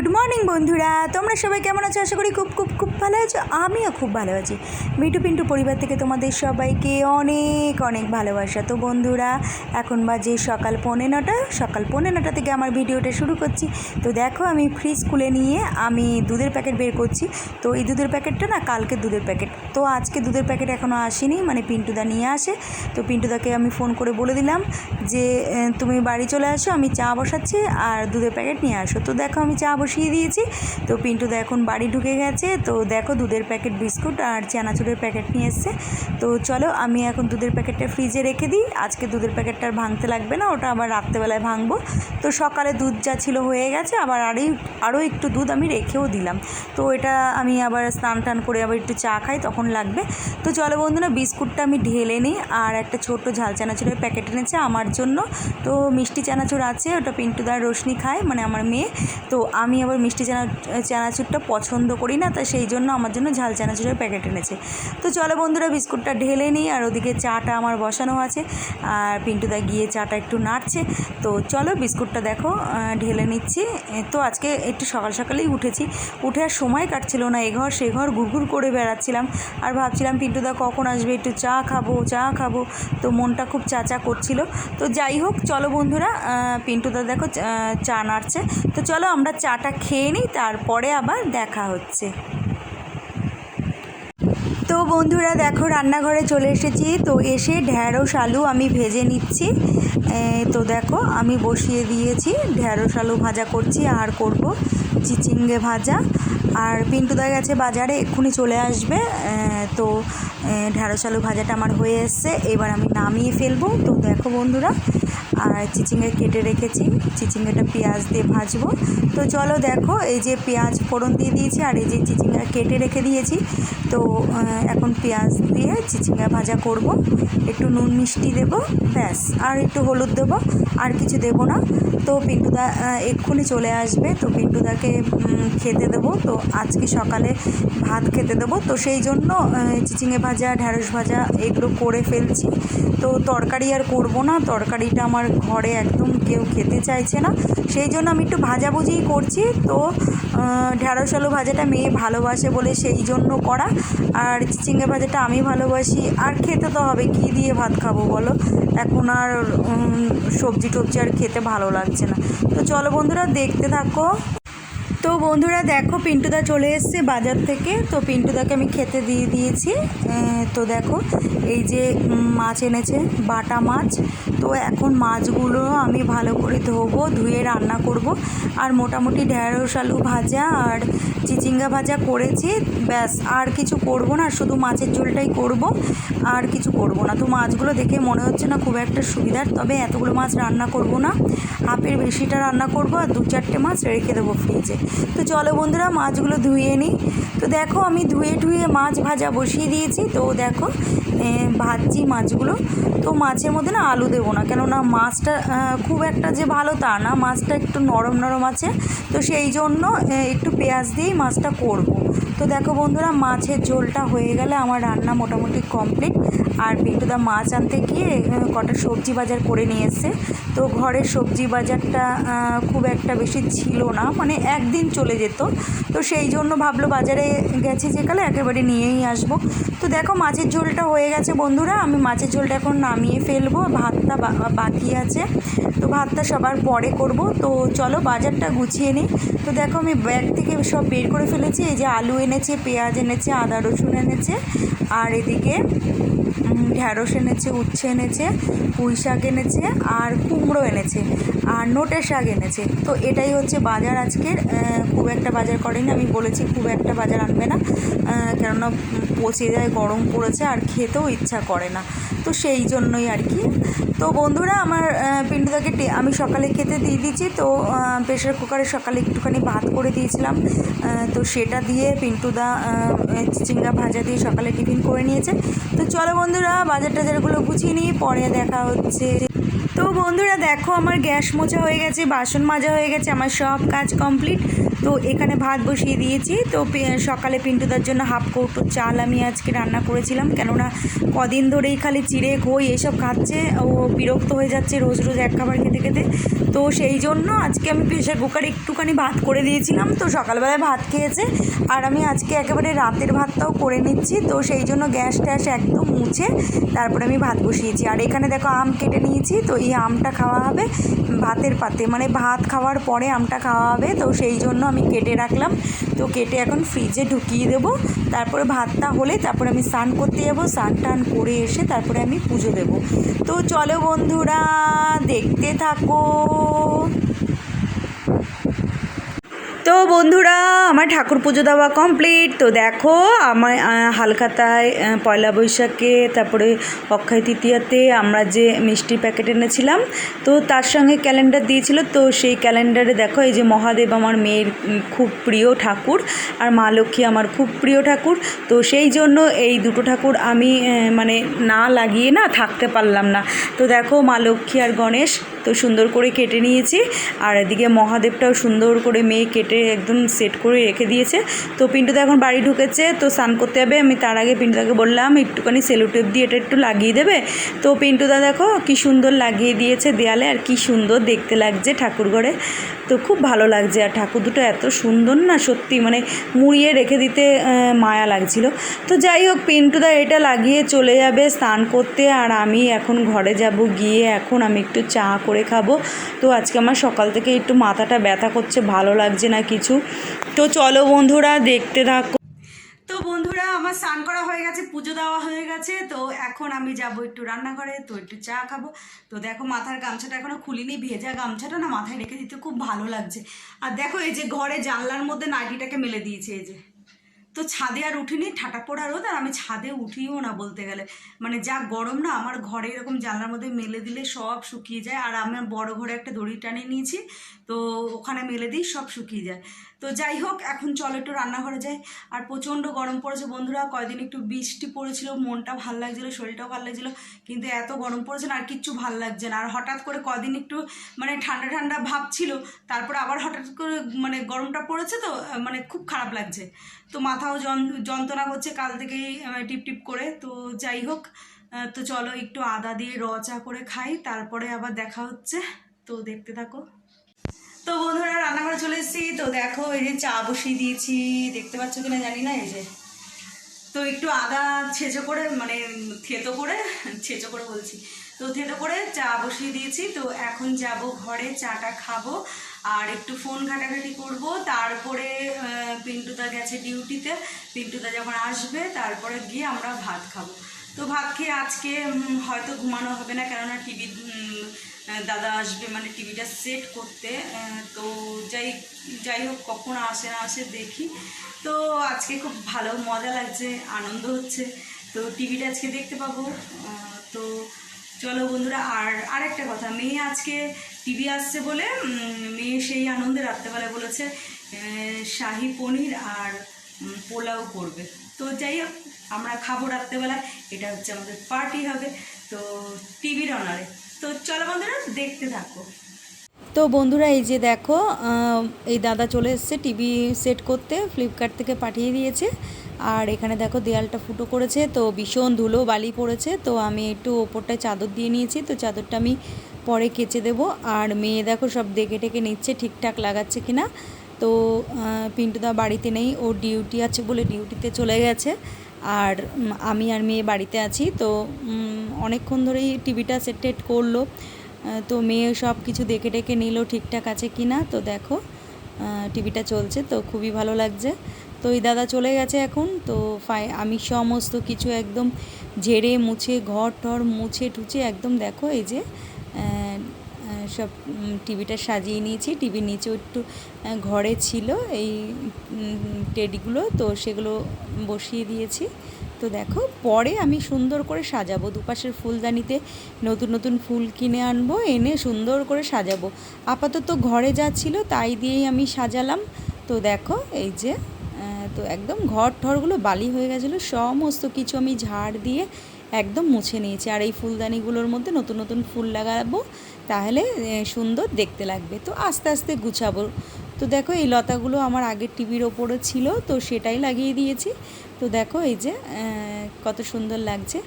Good morning বন্ধুরা, তোমরা সবাই কেমন আছো? আশা করি খুব খুব খুব ভালো আছো, আমিও খুব ভালো আছি। মিটু পিন্টু পরিবার থেকে তোমাদের সবাইকে অনেক অনেক ভালোবাসা। তো বন্ধুরা, এখন বাজে সকাল পৌনে নটা, সকাল পৌনে নটা থেকে আমার ভিডিওটা শুরু করছি। তো দেখো, আমি ফ্রিজ খুলে নিয়ে আমি দুধের প্যাকেট বের করছি। তো এই দুধের প্যাকেটটা না, কালকে দুধের প্যাকেট তো আজকে দুধের প্যাকেট এখনও আসেনি মানে পিন্টুদা নিয়ে আসে। তো পিন্টুদাকে আমি ফোন করে বলে দিলাম যে তুমি বাড়ি চলে আসো, আমি চা বসাচ্ছি আর দুধের প্যাকেট নিয়ে আসো। তো দেখো, আমি চা বসিয়ে দিয়েছি। তো পিন্টুদা এখন বাড়ি ঢুকে গেছে। তো দেখো দুধের প্যাকেট বিস্কুট আর চানাচুরের প্যাকেট নিয়ে এসছে। তো চলো আমি এখন দুধের প্যাকেটটা ফ্রিজে রেখে দিই। আজকে দুধের প্যাকেটটা ভাঙতে লাগবে না, ওটা আবার রাত্রেবেলায় ভাঙবো। তো সকালে দুধ যা ছিল হয়ে গেছে, আবার আরই, আরও একটু দুধ আমি রেখেও দিলাম। তো এটা আমি আবার স্নান টান করে আবার একটু চা খাই, তখন লাগবে। তো চলো বন্ধুরা, বিস্কুটটা আমি ঢেলে নিই। আর একটা ছোট্ট ঝাল চানাচুরের প্যাকেট এনেছে আমার জন্য। তো মিষ্টি চানাচুর আছে, ওটা পিন্টুদার রোশনি খায় মানে আমার মেয়ে। তো আমি আবার মিষ্টি চানা চানাচুরটা পছন্দ করি না, তা সেই জন্য আমার জন্য ঝাল চানাচুরের প্যাকেট এনেছে। তো চলো বন্ধুরা, বিস্কুটটা ঢেলে নিই, আর ওদিকে চাটা আমার বসানো আছে, আর পিন্টুদা গিয়ে চাটা একটু নাড়ছে। তো চলো বিস্কুটটা দেখো ঢেলে নিচ্ছি। তো আজকে একটু সকাল সকালেই উঠেছি। উঠে আর সময় কাটছিল না, এ ঘর সে ঘর ঘুরঘুর করে বেড়াচ্ছিলাম। আর ভাবছিলাম পিন্টুদা কখন আসবে, একটু চা খাব চা খাব। তো মনটা খুব চা চা করছিল। তো যাই হোক, চলো বন্ধুরা পিন্টুদা দেখো চা নাড়ছে। তো চলো আমরা চাটা খেয়ে নিই, তারপরে আবার দেখা হচ্ছে। তো বন্ধুরা, দেখো রান্নাঘরে চলে এসেছি। তো এসে ঢ্যাঁড়স আলু আমি ভেজে নিচ্ছি। তো দেখো আমি বসিয়ে দিয়েছি। ঢ্যাঁড়স আলু ভাজা করছি, আর করব চিচিঙ্গে ভাজা। আর পিন্টুদা গেছে বাজারে এক্ষুনি চলে আসবে। তো ঢ্যাঁড়স আলু ভাজাটা আমার হয়ে এসছে। এবার আমি নামিয়ে ফেলব। তো দেখো বন্ধুরা, আর চিচিঙ্গে কেটে রেখেছি। চিচিঙ্গেটা পেঁয়াজ দিয়ে ভাজবো। তো চলো দেখো, এই যে পেঁয়াজ ফোড়ন দিয়ে দিয়েছি আর এই যে চিচিঙ্গা কেটে রেখে দিয়েছি। তো এখন পেঁয়াজ দিয়ে চিচিঙ্গা ভাজা করব। একটু নুন মিষ্টি দেবো, ব্যাস। আর একটু হলুদ দেবো, আর কিছু দেবো না। তো পিন্টুদা এক্ষুনি চলে আসবে। তো পিন্টুদাকে খেতে দেবো। তো আজকে সকালে ভাত খেতে দেবো। তো সেই জন্য চিচিঙ্গে ঢ্যাঁড়স ভাজা এগুলো করে ফেলছি। তো তরকারি আর করব না, তরকারিটা আমার ঘরে একদম কেউ খেতে চাইছে না। সেই জন্য আমি একটু ভাজাভুজিই করছি। তো ঢ্যাঁড়স আলু ভাজাটা মেয়ে ভালোবাসে বলে সেই জন্য করা। আর চিচিঙ্গে ভাজাটা আমি ভালোবাসি। আর খেতে তো হবে, কী দিয়ে ভাত খাব বলো? এখন আর সবজি টবজি আর খেতে ভালো লাগছে না। তো চলো বন্ধুরা, দেখতে থাকো। তো বন্ধুরা দেখো, পিন্টুদা চলে এসছে বাজার থেকে। তো পিন্টুদাকে আমি খেতে দিয়ে দিয়েছি। তো দেখো, এই যে মাছ এনেছে, বাটা মাছ। তো এখন মাছগুলো আমি ভালো করে ধোবো, ধুয়ে রান্না করব। আর মোটামুটি ঢেঁড়স আলু ভাজা আর চিচিঙ্গা ভাজা করেছি। ব্যাস, আর কিছু করব না, শুধু মাছের ঝোলটাই করব। আর কিছু করব না। তো মাছগুলো দেখে মনে হচ্ছে না খুব একটা সুবিধার, তবে এতগুলো মাছ রান্না করব না। হাফের বেশিটা রান্না করব আর দু চারটে মাছ রেখে দেবো ফ্রিজে তো চলো বন্ধুরা, মাছগুলো ধুয়ে নিই। তো দেখো, আমি ধুয়ে ধুয়ে মাছ ভাজা বসিয়ে দিয়েছি। তো দেখো ভাজছি মাছগুলো। তো মাছের মধ্যে না আলু দেবো না, কেননা মাছটা খুব একটা যে ভালো তা না। মাছটা একটু নরম নরম আছে। তো সেই জন্য একটু পেঁয়াজ দিয়েই মাছটা করব। তো দেখো বন্ধুরা, মাছের ঝোলটা হয়ে গেলে আমার রান্না মোটামুটি কমপ্লিট আর পিন্টুদা মাছ আনতে গিয়ে কটা সবজি বাজার করে নিয়ে এসছে। তো ঘরের সবজি বাজারটা খুব একটা বেশি ছিল না মানে একদিন চলে যেত। তো সেই জন্য ভাবলো বাজারে গেছি যেকালে একেবারে নিয়েই আসব। তো দেখো মাছের ঝোলটা হয়ে গেছে বন্ধুরা, আমি মাছের ঝোলটা এখন নামিয়ে ফেলব। ভাতটা বাকি আছে। তো ভাতটা সবার পরে করব। তো চলো বাজারটা গুছিয়ে নিই। তো দেখো আমি ব্যাগ থেকে সব বের করে ফেলেছি। এই যে আলু এনেছে, পেঁয়াজ এনেছে, আদা রসুন এনেছে, আর এদিকে ঢ্যাঁড়স এনেছে, উচ্ছে এনেছে, পুঁই শাক এনেছে, আর কুমড়ো এনেছে, আর নোটের শাক এনেছে। তো এটাই হচ্ছে বাজার আজকের। খুব একটা বাজার করেনি, আমি বলেছি খুব একটা বাজার আনবে না। কেননা পচে যায়, গরম পড়েছে, আর খেতেও ইচ্ছা করে না। তো সেই জন্যই আর কি তো বন্ধুরা, আমার পিন্টুদাকে আমি সকালে খেতে দিয়ে দিয়েছি। তো প্রেশার কুকারে সকালে একটুখানি ভাত করে দিয়েছিলাম। তো সেটা দিয়ে পিন্টুদা চিচিঙ্গা ভাজা দিয়ে সকালে টিফিন করে নিয়েছে। তো চলো বন্ধুরা, বাজার টাজারগুলো গুছিয়ে নিই, পরে দেখা হচ্ছে। তো বন্ধুরা, দেখো আমার গ্যাস মোছা হয়ে গেছে, বাসন মাজা হয়ে গেছে, আমার সব কাজ কমপ্লিট তো এখানে ভাত বসিয়ে দিয়েছি। তো সকালে পিন্টুদার জন্য হাফ কৌটো চাল আমি আজকে রান্না করেছিলাম। কেননা কদিন ধরেই খালি চিড়ে খই এসব খাচ্ছে। ও বিরক্ত হয়ে যাচ্ছে রোজ রোজ এক খাবার খেতে খেতে। তো সেই জন্য আজকে আমি প্রেশার কুকারে একটুখানি ভাত করে দিয়েছিলাম। তো সকালবেলায় ভাত খেয়েছে। আর আমি আজকে একেবারে রাতের ভাতটাও করে নিচ্ছি। তো সেই জন্য গ্যাস ট্যাস একদম মুছে তারপরে আমি ভাত বসিয়েছি। আর এখানে দেখো আম কেটে নিয়েছি। তো এই আমটা খাওয়া হবে। ভাতের পাতে মানে ভাত খাওয়ার পরে আমটা খাওয়া হবে। তো সেই জন্য আমি কেটে রাখলাম। তো কেটে এখন ফ্রিজে ঢুকিয়ে দেব। তারপরে ভাতটা হলে তারপরে আমি স্নান করতে যাব। স্নান টান করে এসে তারপরে আমি পুজো দেব। তো চলো বন্ধুরা, দেখতে থাকো। বন্ধুরা আমার ঠাকুর পুজো দেওয়া কমপ্লিট তো দেখো আমার আহ, হালখাতায় পয়লা বৈশাখে তারপরে অক্ষয় তৃতীয়াতে আমরা যে মিষ্টি প্যাকেট এনেছিলাম তো তার সঙ্গে ক্যালেন্ডার দিয়েছিল। তো সেই ক্যালেন্ডারে দেখো এই যে মহাদেব আমার মেয়ের খুব প্রিয় ঠাকুর আর মা লক্ষ্মী আমার খুব প্রিয় ঠাকুর। তো সেই জন্য এই দুটো ঠাকুর আমি মানে না লাগিয়ে না থাকতে পারলাম না। তো দেখো মা লক্ষ্মী আর গণেশ তো সুন্দর করে কেটে নিয়েছি। আর এদিকে মহাদেবটাও সুন্দর করে মেয়ে কেটে একদম সেট করে রেখে দিয়েছে। তো পিন্টুদা এখন বাড়ি ঢুকেছে, তো স্নান করতে হবে আমি তার আগে পিন্টুদাকে বললাম, একটুখানি সেলোটেপ দিয়ে এটা একটু লাগিয়ে দেবে। তো পিন্টুদা দেখো, কি সুন্দর লাগিয়ে দিয়েছে দেয়ালে, আর কি সুন্দর দেখতে লাগছে ঠাকুর ঘরে। তো খুব ভালো লাগছে, আর ঠাকুর দুটো এত সুন্দর না, সত্যি মানে মুড়িয়ে রেখে দিতে মায়া লাগছিল। তো যাই হোক, পিন্টুদা এটা লাগিয়ে চলে যাবে স্নান করতে, আর আমি এখন ঘরে যাব গিয়ে এখন আমি একটু চা করে খাব। তো আজকে আমার সকাল থেকে একটু মাথাটা ব্যথা করছে, ভালো লাগছে না কিছু তো চলো বন্ধুরা, দেখতে থাকো। তো বন্ধুরা, আমার স্নান করা হয়ে গেছে, পুজো দেওয়া হয়ে গেছে। তো এখন আমি যাব একটু রান্নাঘরে, তো একটু চা খাব। তো দেখো, মাথার গামছাটা এখনও খুলিনি, ভেজা গামছাটা না মাথায় রেখে দিতে খুব ভালো লাগছে। আর দেখো, এই যে ঘরে জানলার মধ্যে নাইটিটাকে মেলে দিয়েছে, এই যে। তো ছাদে আর উঠিনি, ঠাটা পড়া রোদ, আর আমি ছাদে উঠিও না বলতে গেলে। মানে যা গরম না, আমার ঘরে এরকম জানলার মধ্যে মেলে দিলে সব শুকিয়ে যায়। আর আমি বড় ঘরে একটা দড়ি টানিয়ে নিয়েছি, তো ওখানে মেলে দিই, সব শুকিয়ে যায়। তো যাই হোক, এখন চলো একটু রান্নাঘরে যাই। আর প্রচণ্ড গরম পড়েছে বন্ধুরা, কয়দিন একটু বৃষ্টি পড়েছিল, মনটা ভালো লাগছিল, শরীরটাও ভালো লাগছিল, কিন্তু এত গরম পড়েছে না, আর কিচ্ছু ভালো লাগছে না। আর হঠাৎ করে কদিন একটু মানে ঠান্ডা ঠান্ডা ভাব ছিল, তারপরে আবার হঠাৎ করে মানে গরমটা পড়েছে তো মানে খুব খারাপ লাগছে। তো মাথাও যন- যন্ত্রণা করছে কাল থেকেই টিপ টিপ করে। তো যাই হোক তো চলো একটু আদা দিয়ে র চা করে খাই, তারপরে আবার দেখা হচ্ছে। তো দেখতে থাকো। তো বন্ধুরা, রান্নাঘরে চলে এসেছি। তো দেখো, এই যে চা বসিয়ে দিয়েছি। দেখতে পাচ্ছ কিনা জানি না, এই যে। তো একটু আদা ছেঁচো করে মানে থেতো করে, ছেঁচো করে বলছি। তো থেতো করে চা বসিয়ে দিয়েছি। তো এখন যাব ঘরে, চাটা খাব। আর একটু ফোন ঘাটাঘাটি করব। তারপরে পিন্টুদা গেছে ডিউটিতে পিন্টুদা যখন আসবে, তারপরে গিয়ে আমরা ভাত খাব। তো ভাত খেয়ে আজকে হয়তো ঘুমানো হবে না, কেননা টিভি দাদা আসবে মানে টিভিটা সেট করতে। তো যাই যাই হোক, কখন আসে না আসে দেখি। তো আজকে খুব ভালো, মজা লাগছে, আনন্দ হচ্ছে। তো টিভিটা আজকে দেখতে পাবো। তো চলো বন্ধুরা, আর আরেকটা কথা, মেয়ে আজকে টিভি আসছে বলে মেয়ে সেই আনন্দে রাত্রেবেলায় বলেছে শাহি পনির আর পোলাও করবে। তো যাই হোক, আমরা খাব রাত্রেবেলায়, এটা হচ্ছে আমাদের পার্টি হবে, তো টিভির অনারে তো চলো বন্ধুরা, দেখতে থাকো। তো বন্ধুরা, এই যে দেখো এই দাদা চলে এসছে টিভি সেট করতে ফ্লিপকার্ট থেকে পাঠিয়ে দিয়েছে। আর এখানে দেখো, দেয়ালটা ফুটো করেছে, তো ভীষণ ধুলো বালি পড়েছে। তো আমি একটু ওপরটায় চাদর দিয়ে নিয়েছি, তো চাদরটা আমি পরে কেচে দেবো। আর মেয়ে দেখো সব দেখে টেকে নিচ্ছে ঠিকঠাক লাগাচ্ছে কিনা। তো আহ, পিন্টুদা বাড়িতে নেই ও ডিউটি আছে বলে ডিউটিতে চলে গেছে। আর আমি আর মেয়ে বাড়িতে আছি। তো অনেকক্ষণ ধরেই টিভিটা সেট টেট করল তো মেয়ে সব কিছু দেখে টেকে নিল ঠিকঠাক আছে কি না তো দেখো টিভিটা চলছে তো খুবই ভালো লাগছে। তো এই দাদা চলে গেছে এখন। তো ফাই আমি সমস্ত কিছু একদম ঝেড়ে মুছে ঘর টর মুছে টুছে একদম দেখো এই যে সব টিভিটা সাজিয়ে নিয়েছি। টিভির নিচেও একটু ঘরে ছিল এই টেডিগুলো, তো সেগুলো বসিয়ে দিয়েছি। তো দেখো, পরে আমি সুন্দর করে সাজাবো। দুপাশের ফুলদানিতে নতুন নতুন ফুল কিনে আনব, এনে সুন্দর করে সাজাবো। আপাতত ঘরে যা ছিল তাই দিয়েই আমি সাজালাম। তো দেখো, এই যে তো একদম ঘর ঠরগুলো বালি হয়ে গেছিল। সমস্ত কিছু আমি ঝাড় দিয়ে একদম মুছে নিয়েছি। আর এই ফুলদানিগুলোর মধ্যে নতুন নতুন ফুল লাগাবো। তাহলে সুন্দর দেখতে লাগবে। তো আস্তে আস্তে গুছাবো। তো দেখো, এই লতাগুলো আমার আগের টিভির ওপরও ছিল, তো সেটাই লাগিয়ে দিয়েছি। তো দেখো, এই যে কত সুন্দর লাগছে।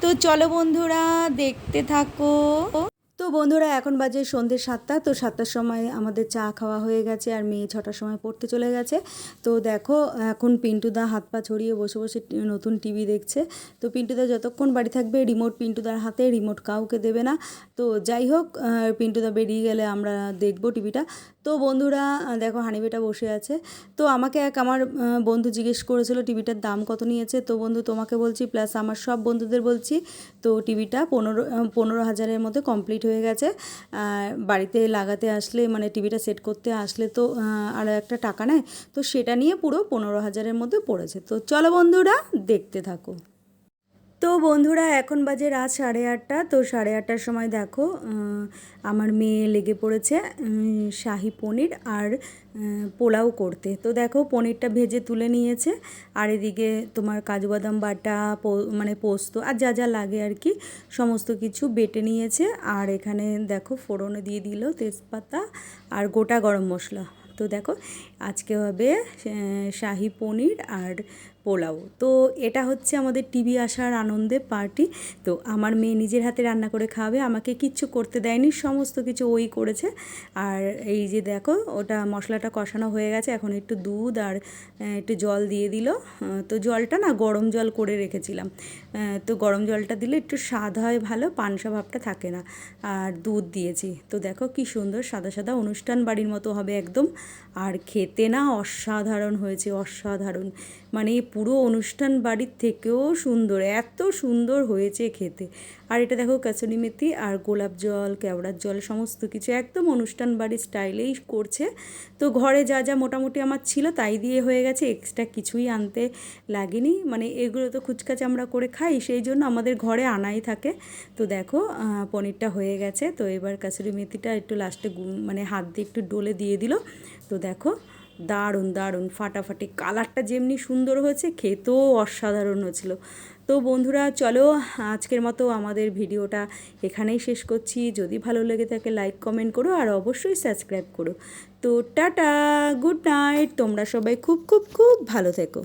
তো চলো বন্ধুরা, দেখতে থাকো। তো বন্ধুরা, এখন বাজে সন্ধ্যে সাতটা। তো সাতটার সময় আমাদের চা খাওয়া হয়ে গেছে আর মেয়ে ছটার সময় পড়তে চলে গেছে। তো দেখো, এখন পিন্টুদা হাত পা ছড়িয়ে বসে বসে নতুন টিভি দেখছে। তো পিন্টুদা যতক্ষণ বাড়ি থাকবে, রিমোট পিন্টুদার হাতে, রিমোট কাউকে দেবে না। তো যাই হোক পিন্টুদা বেরিয়ে গেলে আমরা দেখব টিভিটা। তো বন্ধুরা দেখো হানিবেটা বসে আছে। তো আমাকে এক আমার বন্ধু জিজ্ঞেস করেছিল, টিভিটার দাম কত নিয়েছে? তো বন্ধু তোমাকে বলছি, প্লাস আমার সব বন্ধুদের বলছি, তো টিভিটা পনেরো পনেরো হাজারের মধ্যে কমপ্লিট হয়ে গেছে। বাড়িতে লাগাতে আসলে মানে টিভিটা সেট করতে আসলে তো আরও একটা টাকা নেয়। তো সেটা নিয়ে পুরো পনেরো হাজারের মধ্যে পড়েছে। তো চলো বন্ধুরা, দেখতে থাকো। তো বন্ধুরা, এখন বাজে রাত সাড়ে আটটা। তো সাড়ে আটটার সময় দেখো আমার মেয়ে লেগে পড়েছে শাহি পনির আর পোলাও করতে। তো দেখো, পনিরটা ভেজে তুলে নিয়েছে। আর এদিকে তোমার কাজু বাদাম বাটা মানে পোস্ত আর যা যা লাগে আর কি, সমস্ত কিছু বেটে নিয়েছে। আর এখানে দেখো, ফোড়নে দিয়ে দিল তেজপাতা আর গোটা গরম মশলা। তো দেখো, আজকে হবে শাহি পনির আর পোলাও। তো এটা হচ্ছে আমাদের টিভি আসার আনন্দে পার্টি। তো আমার মেয়ে নিজের হাতে রান্না করে খাবে আমাকে কিচ্ছু করতে দেয়নি, সমস্ত কিছু ওই করেছে। আর এই যে দেখো, ওটা মশলাটা কষানো হয়ে গেছে, এখন একটু দুধ আর একটু জল দিয়ে দিল। তো জলটা না গরম জল করে রেখেছিলাম। তো গরম জলটা দিলে একটু স্বাদ হয় ভালো পানসা ভাবটা থাকে না। আর দুধ দিয়েছি। তো দেখো কি সুন্দর, সাদা সাদা অনুষ্ঠান বাড়ির মতো হবে একদম। আর খেতে না অসাধারণ হয়েছে, অসাধারণ। মানে পুরো অনুষ্ঠান বাড়ির থেকেও সুন্দর, এত সুন্দর হয়েছে খেতে। আর এটা দেখো কাসুরি মেথি আর গোলাপ জল, কেওড়ার জল, সমস্ত কিছু একদম অনুষ্ঠান বাড়ির স্টাইলেই করছে। তো ঘরে যা যা মোটামুটি আমার ছিল তাই দিয়ে হয়ে গেছে এক্সট্রা কিছুই আনতে লাগেনি। মানে এগুলো তো খুচকাচ আমরা করে খাই, সেই জন্য আমাদের ঘরে আনাই থাকে। তো দেখো পনিরটা হয়ে গেছে। তো এবার কাসুরি মেথিটা একটু লাস্টে মানে হাত দিয়ে একটু ডোলে দিয়ে দিল। তো দেখো দারুণ দারুণ, ফাটাফাটি কালারটা যেমনি সুন্দর হয়েছে, খেতেও অসাধারণ হয়েছিল। তো বন্ধুরা, চলো আজকের মতো আমাদের ভিডিওটা এখানেই শেষ করছি। যদি ভালো লেগে থাকে লাইক কমেন্ট করো আর অবশ্যই সাবস্ক্রাইব করো। তো টাটা গুড নাইট তোমরা সবাই খুব খুব খুব ভালো থেকো।